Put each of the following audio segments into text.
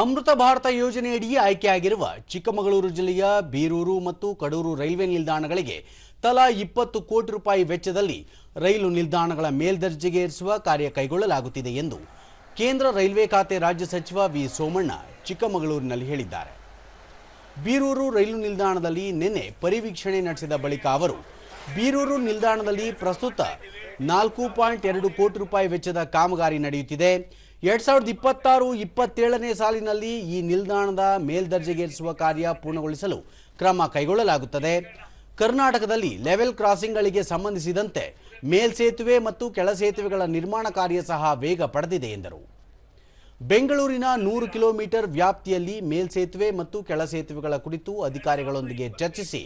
ಅಮೃತ ಭಾರತ ಯೋಜನೆಯಡಿ ಆಯ್ಕೆಯಾಗಿರುವ ಚಿಕ್ಕಮಗಳೂರು ಜಿಲ್ಲೆಯ ಬೀರೂರು ಮತ್ತು ಕಡೂರು ರೈಲ್ವೆ ನಿಲ್ದಾಣಗಳಿಗೆ ತಲಾ ಇಪ್ಪತ್ತು ಕೋಟಿ ರೂಪಾಯಿ ವೆಚ್ಚದಲ್ಲಿ ರೈಲು ನಿಲ್ದಾಣಗಳ ಮೇಲ್ದರ್ಜೆಗೇರಿಸುವ ಕಾರ್ಯ ಕೈಗೊಳ್ಳಲಾಗುತ್ತಿದೆ ಎಂದು ಕೇಂದ್ರ ರೈಲ್ವೆ ಖಾತೆ ರಾಜ್ಯ ಸಚಿವ ವಿ ಸೋಮಣ್ಣ ಚಿಕ್ಕಮಗಳೂರಿನಲ್ಲಿ ಹೇಳಿದ್ದಾರೆ. ಬೀರೂರು ರೈಲು ನಿಲ್ದಾಣದಲ್ಲಿ ನಿನ್ನೆ ಪರಿವೀಕ್ಷಣೆ ನಡೆಸಿದ ಬಳಿಕ ಅವರು, ಬೀರೂರು ನಿಲ್ದಾಣದಲ್ಲಿ ಪ್ರಸ್ತುತ ನಾಲ್ಕು ಪಾಯಿಂಟ್ ಎರಡು ಕೋಟಿ ರೂಪಾಯಿ ವೆಚ್ಚದ ಕಾಮಗಾರಿ ನಡೆಯುತ್ತಿದೆ. ಎರಡ್ ಸಾವಿರದ ಇಪ್ಪತ್ತಾರು, ಇಪ್ಪತ್ತೇಳನೇ ಸಾಲಿನಲ್ಲಿ ಈ ನಿಲ್ದಾಣದ ಮೇಲ್ದರ್ಜೆಗೇರಿಸುವ ಕಾರ್ಯ ಪೂರ್ಣಗೊಳಿಸಲು ಕ್ರಮ ಕೈಗೊಳ್ಳಲಾಗುತ್ತದೆ. ಕರ್ನಾಟಕದಲ್ಲಿ ಲೆವೆಲ್ ಕ್ರಾಸಿಂಗ್ಗಳಿಗೆ ಸಂಬಂಧಿಸಿದಂತೆ ಮೇಲ್ಸೇತುವೆ ಮತ್ತು ಕೆಳ ಸೇತುವೆಗಳ ನಿರ್ಮಾಣ ಕಾರ್ಯ ಸಹ ವೇಗ ಪಡೆದಿದೆ ಎಂದರು. ಬೆಂಗಳೂರಿನ ನೂರು ಕಿಲೋಮೀಟರ್ ವ್ಯಾಪ್ತಿಯಲ್ಲಿ ಮೇಲ್ಸೇತುವೆ ಮತ್ತು ಕೆಳ ಸೇತುವೆಗಳ ಕುರಿತು ಅಧಿಕಾರಿಗಳೊಂದಿಗೆ ಚರ್ಚಿಸಿ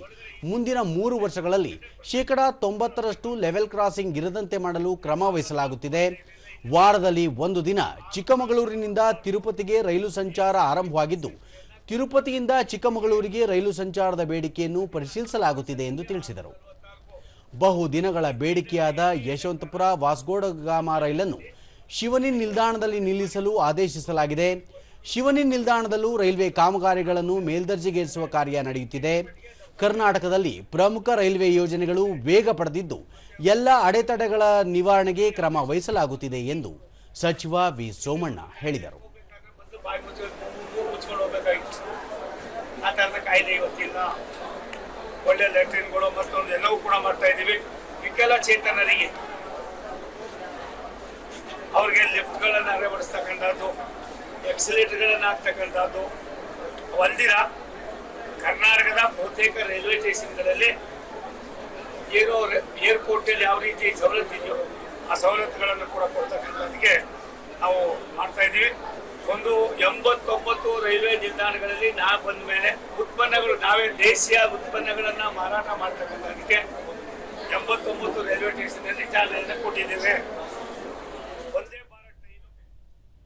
ಮುಂದಿನ ಮೂರು ವರ್ಷಗಳಲ್ಲಿ ಶೇಕಡಾ ತೊಂಬತ್ತರಷ್ಟು ಲೆವೆಲ್ ಕ್ರಾಸಿಂಗ್ ಇರದಂತೆ ಮಾಡಲು ಕ್ರಮ ವಹಿಸಲಾಗುತ್ತಿದೆ. ವಾರದಲ್ಲಿ ಒಂದು ದಿನ ಚಿಕ್ಕಮಗಳೂರಿನಿಂದ ತಿರುಪತಿಗೆ ರೈಲು ಸಂಚಾರ ಆರಂಭವಾಗಿದ್ದು, ತಿರುಪತಿಯಿಂದ ಚಿಕ್ಕಮಗಳೂರಿಗೆ ರೈಲು ಸಂಚಾರದ ಬೇಡಿಕೆಯನ್ನು ಪರಿಶೀಲಿಸಲಾಗುತ್ತಿದೆ ಎಂದು ತಿಳಿಸಿದರು. ಬಹು ದಿನಗಳ ಬೇಡಿಕೆಯಾದ ಯಶವಂತಪುರ ವಾಸ್ಗೋಡಗಾಮ ರೈಲನ್ನು ಶಿವನಿ ನಿಲ್ದಾಣದಲ್ಲಿ ನಿಲ್ಲಿಸಲು ಆದೇಶಿಸಲಾಗಿದೆ. ಶಿವನಿ ನಿಲ್ದಾಣದಲ್ಲೂ ರೈಲ್ವೆ ಕಾಮಗಾರಿಗಳನ್ನು ಮೇಲ್ದರ್ಜೆಗೇರಿಸುವ ಕಾರ್ಯ ನಡೆಯುತ್ತಿದೆ. ಕರ್ನಾಟಕದಲ್ಲಿ ಪ್ರಮುಖ ರೈಲ್ವೆ ಯೋಜನೆಗಳು ವೇಗ ಪಡೆದಿದ್ದು, ಎಲ್ಲ ಅಡೆತಡೆಗಳ ನಿವಾರಣೆಗೆ ಕ್ರಮ ವಹಿಸಲಾಗುತ್ತಿದೆ ಎಂದು ಸಚಿವ ವಿ. ಸೋಮಣ್ಣ ಹೇಳಿದರು. ಒಳ್ಳೆ ಲ್ಯಾಟ್ರಿನ್ಗಳು ಮತ್ತೊಂದು ಎಲ್ಲವೂ ಕೂಡ ಮಾಡ್ತಾ ಇದ್ದೀವಿ. ಅವ್ರಿಗೆ ಲಿಫ್ಟ್ಗಳನ್ನು ಅಳವಡಿಸ್ತಕ್ಕಂಥದ್ದು, ಎಕ್ಸಿಲೇಟರ್ಗಳನ್ನು ಹಾಕ್ತಕ್ಕಂಥದ್ದು. ಒಂದಿನ ಕರ್ನಾಟಕದ ಬಹುತೇಕ ರೈಲ್ವೆ ಸ್ಟೇಷನ್ಗಳಲ್ಲಿ ಏನೋ ಏರ್ಪೋರ್ಟಲ್ಲಿ ಯಾವ ರೀತಿ ಸವಲತ್ತಿದೆಯೋ ಆ ಸವಲತ್ತುಗಳನ್ನು ಕೂಡ ಕೊಡ್ತಕ್ಕಂಥದ್ದಕ್ಕೆ ನಾವು ಮಾಡ್ತಾ ಇದ್ದೀವಿ. ಒಂದು ಎಂಬತ್ತೊಂಬತ್ತು ರೈಲ್ವೆ ನಿಲ್ದಾಣಗಳಲ್ಲಿ ನಾ ಬಂದ ಮೇಲೆ ಉತ್ಪನ್ನಗಳು, ನಾವೇ ದೇಶೀಯ ಉತ್ಪನ್ನಗಳನ್ನು ಮಾರಾಟ ಮಾಡ್ತಕ್ಕಂಥದ್ದಕ್ಕೆ ಎಂಬತ್ತೊಂಬತ್ತು ರೈಲ್ವೆ ಸ್ಟೇಷನಲ್ಲಿ ಚಾಲನೆಯನ್ನು ಕೊಟ್ಟಿದ್ದೇವೆ.